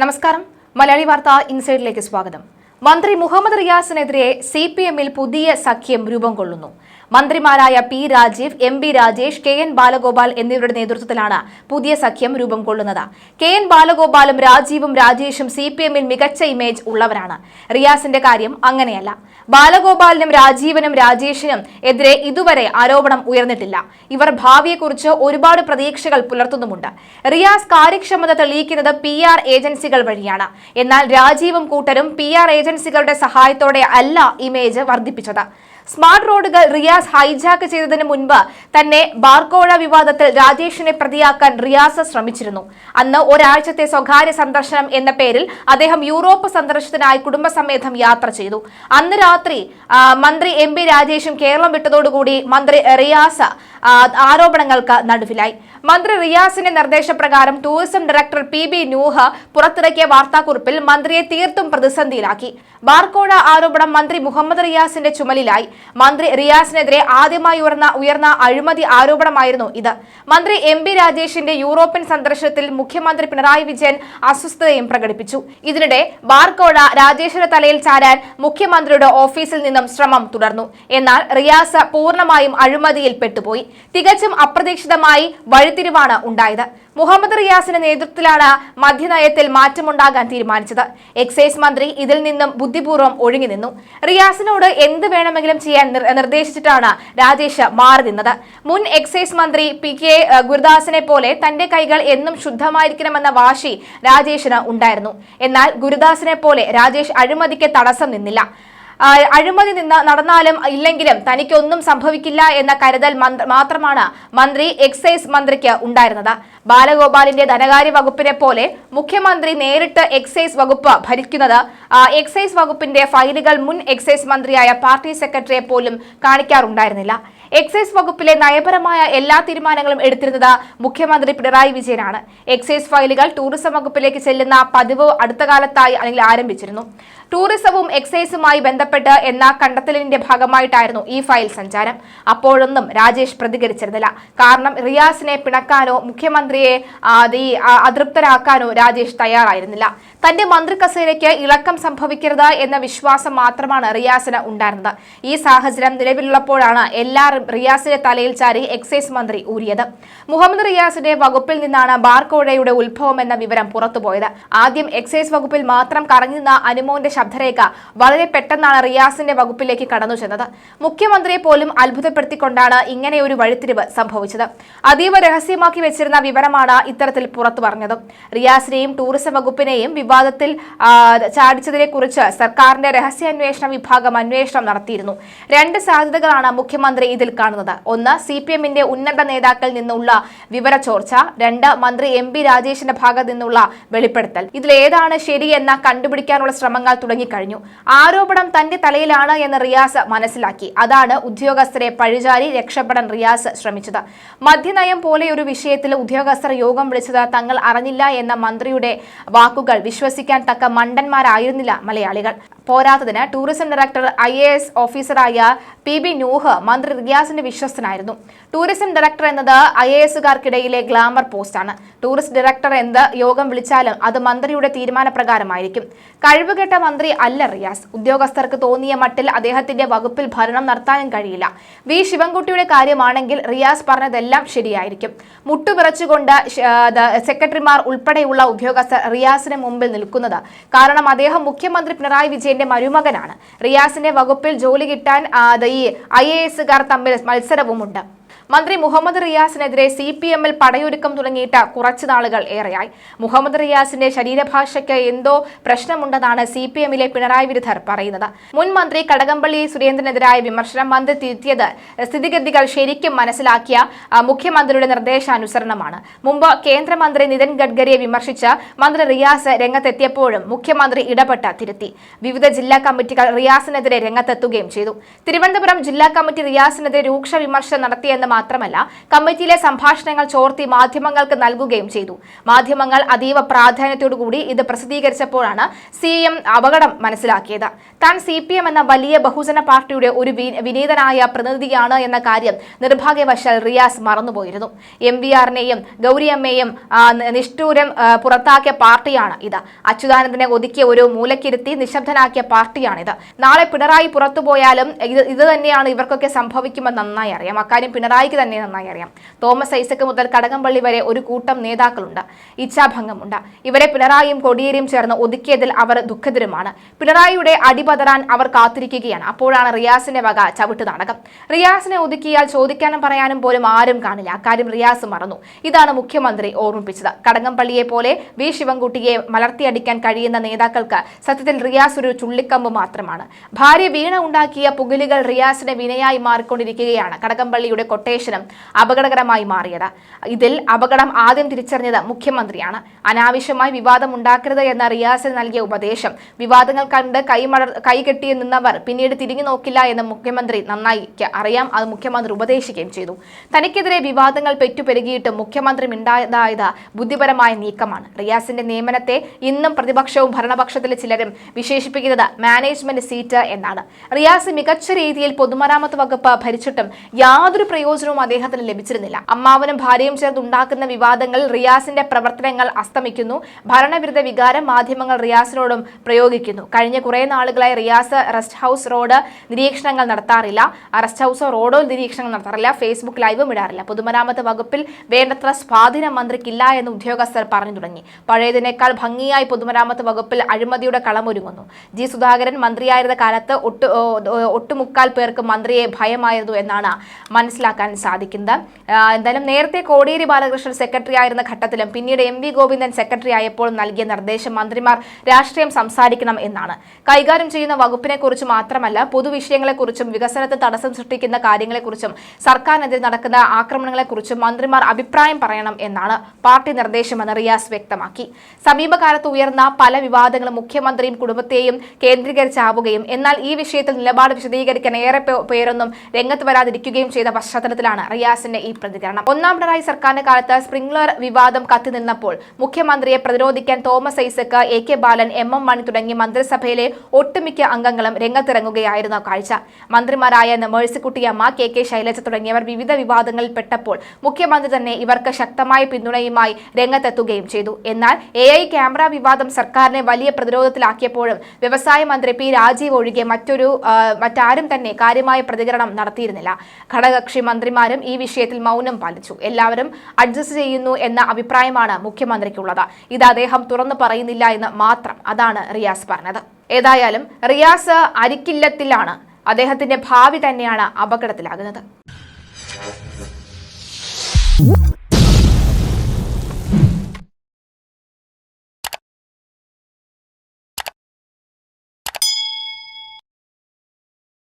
നമസ്കാരം. മലയാളി വാർത്ത ഇൻസൈഡിലേക്ക് സ്വാഗതം. മന്ത്രി മുഹമ്മദ് റിയാസിനെതിരെ സി പി എമ്മിൽ പുതിയ സഖ്യം രൂപം കൊള്ളുന്നു. മന്ത്രിമാരായ P Rajeev M B Rajesh K N Balagopal എന്നിവരുടെ നേതൃത്വത്തിലാണ് പുതിയ സഖ്യം രൂപം കൊള്ളുന്നത്. കെ എൻ ബാലഗോപാലും രാജീവും രാജേഷും സി പി എമ്മിൽ മികച്ച ഇമേജ് ഉള്ളവരാണ്. റിയാസിന്റെ കാര്യം അങ്ങനെയല്ല. ബാലഗോപാലിനും രാജീവനും രാജേഷിനും എതിരെ ഇതുവരെ ആരോപണം ഉയർന്നിട്ടില്ല. ഇവർ ഭാവിയെക്കുറിച്ച് ഒരുപാട് പ്രതീക്ഷകൾ പുലർത്തുന്നുമുണ്ട്. റിയാസ് കാര്യക്ഷമത തെളിയിക്കുന്നത് പി ആർ ഏജൻസികൾ വഴിയാണ്. എന്നാൽ രാജീവും കൂട്ടരും പി ആർ ഏജൻസികളുടെ സഹായത്തോടെ അല്ല ഇമേജ് വർദ്ധിപ്പിച്ചത്. സ്മാർട്ട് റോഡുകൾ റിയാസ് ഹൈജാക്ക് ചെയ്തതിന് മുൻപ് തന്നെ ബാർക്കോഴ വിവാദത്തിൽ രാജേഷിനെ പ്രതിയാക്കാൻ റിയാസ് ശ്രമിച്ചിരുന്നു. അന്ന് ഒരാഴ്ചത്തെ സ്വകാര്യ സന്ദർശനം എന്ന പേരിൽ അദ്ദേഹം യൂറോപ്പ് സന്ദർശനത്തിനായി കുടുംബസമേതം യാത്ര ചെയ്തു. അന്ന് രാത്രി മന്ത്രി എം പി രാജേഷും കേരളം വിട്ടതോടുകൂടി മന്ത്രി റിയാസ് ആരോപണങ്ങൾക്ക് നടുവിലായി. മന്ത്രി റിയാസിന്റെ നിർദ്ദേശപ്രകാരം tourism director P B Nooh പുറത്തിറക്കിയ വാർത്താക്കുറിപ്പിൽ മന്ത്രിയെ തീർത്തും പ്രതിസന്ധിയിലാക്കി. ബാർക്കോഴ ആരോപണം മന്ത്രി മുഹമ്മദ് റിയാസിന്റെ ചുമലിലായി. മന്ത്രി റിയാസിനെതിരെ ആദ്യമായി ഉയർന്ന ഉയർന്ന അഴിമതി ആരോപണമായിരുന്നു ഇത്. മന്ത്രി എം പി രാജേഷിന്റെ യൂറോപ്യൻ സന്ദർശനത്തിൽ മുഖ്യമന്ത്രി പിണറായി വിജയൻ അസ്വസ്ഥതയും പ്രകടിപ്പിച്ചു. ഇതിനിടെ ബാർക്കോഴ രാജേഷിന്റെ തലയിൽ ചാരാൻ മുഖ്യമന്ത്രിയുടെ ഓഫീസിൽ നിന്നും ശ്രമം തുടർന്നു. എന്നാൽ റിയാസ് പൂർണമായും അഴിമതിയിൽ പെട്ടുപോയി. തികച്ചും അപ്രതീക്ഷിതമായി വഴിത്തിരിവാണ് ഉണ്ടായത്. മുഹമ്മദ് റിയാസിന്റെ നേതൃത്വത്തിലാണ് മദ്യനയത്തിൽ മാറ്റമുണ്ടാകാൻ തീരുമാനിച്ചത്. എക്സൈസ് മന്ത്രി ഇതിൽ നിന്നും ബുദ്ധിപൂർവം ഒഴുകി നിന്നു. റിയാസിനോട് എന്ത് വേണമെങ്കിലും ചെയ്യാൻ നിർദ്ദേശിച്ചിട്ടാണ് രാജേഷ് മാറി നിന്നത്. മുൻ എക്സൈസ് മന്ത്രി പി കെ ഗുരുദാസിനെ പോലെ തന്റെ കൈകൾ എന്നും ശുദ്ധമായിരിക്കണമെന്ന വാശി രാജേഷിന് ഉണ്ടായിരുന്നു. എന്നാൽ ഗുരുദാസിനെ പോലെ രാജേഷ് അഴിമതിക്ക് തടസ്സം നിന്നില്ല. അഴിമതി നിന്ന് നടന്നാലും ഇല്ലെങ്കിലും തനിക്കൊന്നും സംഭവിക്കില്ല എന്ന കരുതൽ മാത്രമാണ് മന്ത്രി എക്സൈസ് മന്ത്രിക്ക് ഉണ്ടായിരുന്നത്. ബാലഗോപാലിന്റെ ധനകാര്യ വകുപ്പിനെ പോലെ മുഖ്യമന്ത്രി നേരിട്ട് എക്സൈസ് വകുപ്പ് ഭരിക്കുന്നത് എക്സൈസ് വകുപ്പിന്റെ ഫയലുകൾ മുൻ എക്സൈസ് മന്ത്രിയായ പാർട്ടി സെക്രട്ടറിയെ പോലും കാണിക്കാറുണ്ടായിരുന്നില്ല. എക്സൈസ് വകുപ്പിലെ നയപരമായ എല്ലാ തീരുമാനങ്ങളും എടുത്തിരുന്നത് മുഖ്യമന്ത്രി പിണറായി വിജയനാണ്. എക്സൈസ് ഫയലുകൾ ടൂറിസം വകുപ്പിലേക്ക് ചെല്ലുന്ന പതിവ് അടുത്ത കാലത്തായി അല്ലെങ്കിൽ ആരംഭിച്ചിരുന്നു. ടൂറിസവും എക്സൈസുമായി ബന്ധപ്പെട്ട് എന്ന കണ്ടെത്തലിന്റെ ഭാഗമായിട്ടായിരുന്നു ഈ ഫയൽ സഞ്ചാരം. അപ്പോഴൊന്നും രാജേഷ് പ്രതികരിച്ചിരുന്നില്ല. കാരണം റിയാസിനെ പിണക്കാനോ മുഖ്യമന്ത്രിയെ അതൃപ്തരാക്കാനോ രാജേഷ് തയ്യാറായിരുന്നില്ല. തന്റെ മന്ത്രി കസേരയ്ക്ക് ഇളക്കം സംഭവിക്കരുത് എന്ന വിശ്വാസം മാത്രമാണ് റിയാസിന് ഉണ്ടായിരുന്നത്. ഈ സാഹചര്യം നിലവിലുള്ളപ്പോഴാണ് എല്ലാ റിയാസിന്റെ തലയിൽ ചാരി എക്സൈസ് മന്ത്രി ഊരിയത്. മുഹമ്മദ് റിയാസിന്റെ വകുപ്പിൽ നിന്നാണ് ബാർകോഴയുടെ ഉത്ഭവം എന്ന വിവരം പുറത്തുപോയത്. ആദ്യം എക്സൈസ് വകുപ്പിൽ മാത്രം കറങ്ങിനിന്ന അനുമോന്റെ ശബ്ദരേഖ വളരെ പെട്ടെന്നാണ് റിയാസിന്റെ വകുപ്പിലേക്ക് കടന്നു ചെന്നത്. മുഖ്യമന്ത്രിയെ പോലും അത്ഭുതപ്പെടുത്തിക്കൊണ്ടാണ് ഇങ്ങനെ ഒരു വഴിത്തിരിവ് സംഭവിച്ചത്. അതീവ രഹസ്യമാക്കി വെച്ചിരുന്ന വിവരമാണ് ഇത്തരത്തിൽ പുറത്തു പറഞ്ഞത്. റിയാസിനെയും ടൂറിസം വകുപ്പിനെയും വിവാദത്തിൽ ചാടിച്ചതിനെ കുറിച്ച് സർക്കാരിന്റെ രഹസ്യാന്വേഷണ വിഭാഗം അന്വേഷണം നടത്തിയിരുന്നു. രണ്ട് സാധ്യതകളാണ് മുഖ്യമന്ത്രി ഇതിൽ കാണുന്നത്. ഒന്ന് സി പി എമ്മിന്റെ ഉന്നത നേതാക്കളിൽ നിന്നുള്ള വിവര ചോർച്ച രണ്ട് മന്ത്രി എം പി രാജേഷിന്റെ ഭാഗത്ത് നിന്നുള്ള വെളിപ്പെടുത്തൽ. ഇതിലേതാണ് ശരിയെന്ന കണ്ടുപിടിക്കാനുള്ള ശ്രമങ്ങൾ തുടങ്ങിക്കഴിഞ്ഞു. ആരോപണം തന്റെ തലയിലാണ് എന്ന് റിയാസ് മനസ്സിലാക്കി. അതാണ് ഉദ്യോഗസ്ഥരെ പഴിചാരി രക്ഷപ്പെടാൻ റിയാസ് ശ്രമിച്ചത്. മദ്യനയം പോലെ ഒരു വിഷയത്തിൽ ഉദ്യോഗസ്ഥർ യോഗം വിളിച്ചത് തങ്ങൾ അറിഞ്ഞില്ല എന്ന മന്ത്രിയുടെ വാക്കുകൾ വിശ്വസിക്കാൻ തക്ക മണ്ടന്മാരായിരുന്നില്ല മലയാളികൾ. പോരാത്തതിന് ടൂറിസം ഡയറക്ടർ ഐ ഓഫീസറായ പി ബി നൂഹ് മന്ത്രി റിയാസിന്റെ വിശ്വസ്തനായിരുന്നു. ടൂറിസം ഡയറക്ടർ എന്നത് ഐ എ എസുകാർക്കിടയിലെ ഗ്ലാമർ പോസ്റ്റാണ്. ടൂറിസ്റ്റ് ഡയറക്ടർ എന്ത് യോഗം വിളിച്ചാലും അത് മന്ത്രിയുടെ തീരുമാനപ്രകാരമായിരിക്കും. കഴിവുകെട്ട മന്ത്രി അല്ല റിയാസ്. ഉദ്യോഗസ്ഥർക്ക് തോന്നിയ മട്ടിൽ അദ്ദേഹത്തിന്റെ വകുപ്പിൽ ഭരണം നടത്താനും കഴിയില്ല. വി. ശിവൻകുട്ടിയുടെ കാര്യമാണെങ്കിൽ റിയാസ് പറഞ്ഞതെല്ലാം ശരിയായിരിക്കും. മുട്ടുപിറച്ചുകൊണ്ട് സെക്രട്ടറിമാർ ഉൾപ്പെടെയുള്ള ഉദ്യോഗസ്ഥർ റിയാസിന് മുമ്പിൽ നിൽക്കുന്നത് കാരണം അദ്ദേഹം മുഖ്യമന്ത്രി പിണറായി വിജയന്റെ മരുമകനാണ്. റിയാസിന്റെ വകുപ്പിൽ ജോലി കിട്ടാൻ ഐ എ എസുകാർ തമ്മിൽ മത്സരവുമുണ്ട് മന്ത്രി മുഹമ്മദ് റിയാസിനെതിരെ സി പി എമ്മിൽ പടയൊരുക്കം തുടങ്ങിയിട്ട് കുറച്ചു നാളുകൾ ഏറെയായി. മുഹമ്മദ് റിയാസിന്റെ ശരീരഭാഷയ്ക്ക് എന്തോ പ്രശ്നമുണ്ടെന്നാണ് സി പി എമ്മിലെ പിണറായി വിരുദ്ധർ പറയുന്നത്. മുൻ മന്ത്രി കടകംപള്ളി സുരേന്ദ്രനെതിരായ വിമർശനം മന്ത്രി തിരുത്തിയത് സ്ഥിതിഗതികൾ ശരിക്കും മനസ്സിലാക്കിയ മുഖ്യമന്ത്രിയുടെ നിർദ്ദേശാനുസരണമാണ്. മുമ്പ് കേന്ദ്രമന്ത്രി നിതിൻ ഗഡ്കരിയെ വിമർശിച്ച് മന്ത്രി റിയാസ് രംഗത്തെത്തിയപ്പോഴും മുഖ്യമന്ത്രി ഇടപെട്ട് തിരുത്തി. വിവിധ ജില്ലാ കമ്മിറ്റികൾ റിയാസിനെതിരെ രംഗത്തെത്തുകയും ചെയ്തു. തിരുവനന്തപുരം ജില്ലാ കമ്മിറ്റി റിയാസിനെതിരെ രൂക്ഷ വിമർശനം നടത്തിയെന്ന് എന്ന് മാത്രമല്ല കമ്മിറ്റിയിലെ സംഭാഷണങ്ങൾ ചോർത്തി മാധ്യമങ്ങൾക്ക് നൽകുകയും ചെയ്തു. മാധ്യമങ്ങൾ അതീവ പ്രാധാന്യത്തോടുകൂടി ഇത് പ്രസിദ്ധീകരിച്ചപ്പോഴാണ് സി എം അപകടം മനസ്സിലാക്കിയത്. താൻ സി പി എം എന്ന വലിയ ബഹുജന പാർട്ടിയുടെ ഒരു വിനീതനായ പ്രതിനിധിയാണ് എന്ന കാര്യം നിർഭാഗ്യവശാൽ റിയാസ് മറന്നുപോയിരുന്നു. എം വി ആറിനെയും ഗൗരിയമ്മയെയും നിഷ്ഠൂരം പുറത്താക്കിയ പാർട്ടിയാണ് ഇത്. അച്യുതാനന്ദനെ ഒതുക്കിയ ഒരു മൂലക്കിരുത്തി നിശബ്ദനാക്കിയ പാർട്ടിയാണിത്. നാളെ പിണറായി പുറത്തുപോയാലും ഇത് ഇത് തന്നെയാണ് ഇവർക്കൊക്കെ സംഭവിക്കുമെന്ന് നന്നായി അറിയാം. അക്കാര്യം പിണറായിക്ക് തന്നെ നന്നായി അറിയാം. തോമസ് ഐസക് മുതൽ കടകംപള്ളി വരെ ഒരു കൂട്ടം നേതാക്കളുണ്ട്. ഇച്ഛാഭംഗമുണ്ട്. ഇവരെ പിണറായിയും കൊടിയേരിയും ചേർന്ന് ഒതുക്കിയതിൽ അവർ ദുഃഖിതരുമാണ്. പിണറായിയുടെ അടിപതറാൻ അവർ കാത്തിരിക്കുകയാണ്. അപ്പോഴാണ് റിയാസിന്റെ വക ചവിട്ട് നാടകം. റിയാസിനെ ഒതുക്കിയാൽ ചോദിക്കാനും പറയാനും പോലും ആരും കാണില്ല. അക്കാര്യം റിയാസ് മറന്നു. ഇതാണ് മുഖ്യമന്ത്രി ഓർമ്മിപ്പിച്ചത്. കടകംപള്ളിയെ പോലെ വി. ശിവൻകുട്ടിയെ മലർത്തിയടിക്കാൻ കഴിയുന്ന നേതാക്കൾക്ക് സത്യത്തിൽ റിയാസ് ഒരു ചുള്ളിക്കമ്പ് മാത്രമാണ്. ഭാര്യ വീണ ഉണ്ടാക്കിയ പുകലുകൾ റിയാസിനെ വിനയായി മാറിക്കൊണ്ടിരിക്കുകയാണ്. കടകംപള്ളിയുടെ കൊട്ടേഷനും അപകടകരമായി മാറിയത്. ഇതിൽ അപകടം ആദ്യം തിരിച്ചറിഞ്ഞത് മുഖ്യമന്ത്രിയാണ്. അനാവശ്യമായി വിവാദം ഉണ്ടാക്കരുത് എന്ന റിയാസിന് നൽകിയ ഉപദേശം വിവാദങ്ങൾ കണ്ട് കൈമട കൈകെട്ടി നിന്നവർ പിന്നീട് തിരിഞ്ഞു നോക്കില്ല എന്ന് മുഖ്യമന്ത്രി നന്നായി അറിയാം. അത് മുഖ്യമന്ത്രി ഉപദേശിക്കുകയും ചെയ്തു. തനിക്കെതിരെ വിവാദങ്ങൾ പെറ്റുപെരുകിയിട്ട് മുഖ്യമന്ത്രി ഉണ്ടായതായത് ബുദ്ധിപരമായ നീക്കമാണ്. റിയാസിന്റെ നിയമനത്തെ ഇന്നും പ്രതിപക്ഷവും ഭരണപക്ഷത്തിലെ ചിലരും വിശേഷിപ്പിക്കുന്നത് മാനേജ്മെന്റ് സീറ്റ് എന്നാണ്. റിയാസ് മികച്ച രീതിയിൽ പൊതുമരാമത്ത് വകുപ്പ് ഭരിച്ചിട്ടും യാതൊരു പ്രയോജനവും അദ്ദേഹത്തിന് ലഭിച്ചിരുന്നില്ല. അമ്മാവനും ഭാര്യയും ചേർന്ന് ഉണ്ടാക്കുന്ന വിവാദങ്ങൾ റിയാസിന്റെ പ്രവർത്തനങ്ങൾ അസ്തമിക്കുന്നു. ഭരണവിരുദ്ധ വികാരം മാധ്യമങ്ങൾ റിയാസിനോടും പ്രയോഗിക്കുന്നു. കഴിഞ്ഞ കുറെ നാളുകളായി റിയാസ് റെസ്റ്റ് ഹൗസ് റോഡ് നിരീക്ഷണങ്ങൾ നടത്താറില്ല. റെസ്റ്റ് ഹൗസോ റോഡോ നിരീക്ഷണങ്ങൾ നടത്താറില്ല. ഫേസ്ബുക്ക് ലൈവും ഇടാറില്ല. പൊതുമരാമത്ത് വകുപ്പിൽ വേണ്ടത്ര സ്വാധീനം മന്ത്രിക്കില്ല എന്ന് ഉദ്യോഗസ്ഥർ പറഞ്ഞു തുടങ്ങി. പഴയതിനേക്കാൾ ഭംഗിയായി പൊതുമരാമത്ത് വകുപ്പിൽ അഴിമതിയുടെ കളമൊരുങ്ങുന്നു ജി സുധാകരൻ മന്ത്രിയായിരുന്ന കാലത്ത് ഒട്ടു ഒട്ടുമുക്കാൽ പേർക്ക് മന്ത്രിയെ ഭയമായിരുന്നു എന്നാണ് മനസ്സിലാക്കാൻ സാധിക്കുന്നത്. എന്തായാലും നേരത്തെ കോടിയേരി ബാലകൃഷ്ണൻ സെക്രട്ടറി ആയിരുന്ന ഘട്ടത്തിലും പിന്നീട് എം വി ഗോവിന്ദൻ സെക്രട്ടറി ആയപ്പോൾ നൽകിയ നിർദ്ദേശം മന്ത്രിമാർ രാഷ്ട്രീയം സംസാരിക്കണം എന്നാണ്. കൈകാര്യം ചെയ്യുന്ന വകുപ്പിനെ കുറിച്ച് മാത്രമല്ല പൊതുവിഷയങ്ങളെക്കുറിച്ചും വികസനത്തെ തടസ്സം സൃഷ്ടിക്കുന്ന കാര്യങ്ങളെക്കുറിച്ചും സർക്കാരിനെതിരെ നടക്കുന്ന ആക്രമണങ്ങളെക്കുറിച്ചും മന്ത്രിമാർ അഭിപ്രായം പറയണം എന്നാണ് പാർട്ടി നിർദ്ദേശമെന്ന് റിയാസ് വ്യക്തമാക്കി. സമീപകാലത്ത് ഉയർന്ന പല വിവാദങ്ങളും മുഖ്യമന്ത്രിയും കുടുംബത്തെയും കേന്ദ്രീകരിച്ചാവുകയും എന്നാൽ ഈ വിഷയത്തിൽ നിലപാട് വിശദീകരിക്കാൻ ഏറെ പേരൊന്നും രംഗത്ത് വരാതിരിക്കുകയും ചെയ്ത പശ്ചാത്തലത്തിലാണ് റിയാസിന്റെ ഈ പ്രതികരണം. ഒന്നാം പിണറായി സർക്കാരിന്റെ കാലത്ത് സ്പ്രിംഗ്ലർ വിവാദം കത്തി നിന്നപ്പോൾ മുഖ്യമന്ത്രിയെ പ്രതിരോധിക്കാൻ Thomas Isaac A K Balan M M Mani തുടങ്ങി മന്ത്രിസഭയിലെ ഒട്ടുമിക്ക അംഗങ്ങളും രംഗത്തിറങ്ങുകയായിരുന്നു കാഴ്ച. മന്ത്രിമാരായ മേഴ്സിക്കുട്ടിയമ്മ കെ കെ ശൈലജ തുടങ്ങിയവർ വിവിധ വിവാദങ്ങളിൽ പെട്ടപ്പോൾ മുഖ്യമന്ത്രി തന്നെ ഇവർക്ക് ശക്തമായ പിന്തുണയുമായി രംഗത്തെത്തുകയും ചെയ്തു. എന്നാൽ എ ഐ ക്യാമറ വിവാദം സർക്കാരിനെ വലിയ പ്രതിരോധത്തിലാക്കിയപ്പോഴും വ്യവസായ മന്ത്രി പി രാജീവ് ഒഴികെ മറ്റൊരു മറ്റാരും തന്നെ കാര്യമായ പ്രതികരണം നടത്തിയിരുന്നില്ല. ഘടകകക്ഷി മന്ത്രിമാരും ഈ വിഷയത്തിൽ മൗനം പാലിച്ചു. എല്ലാവരും അഡ്ജസ്റ്റ് ചെയ്യുന്നു എന്ന അഭിപ്രായമാണ് മുഖ്യമന്ത്രിക്കുള്ളത്. ഇത് അദ്ദേഹം തുറന്നു പറയുന്നില്ല എന്ന് മാത്രം അതാണ് റിയാസ് പറഞ്ഞത്. ഏതായാലും റിയാസ് അരിക്കില്ലത്തിലാണ്. അദ്ദേഹത്തിന്റെ ഭാവി തന്നെയാണ് അപകടത്തിലാകുന്നത്.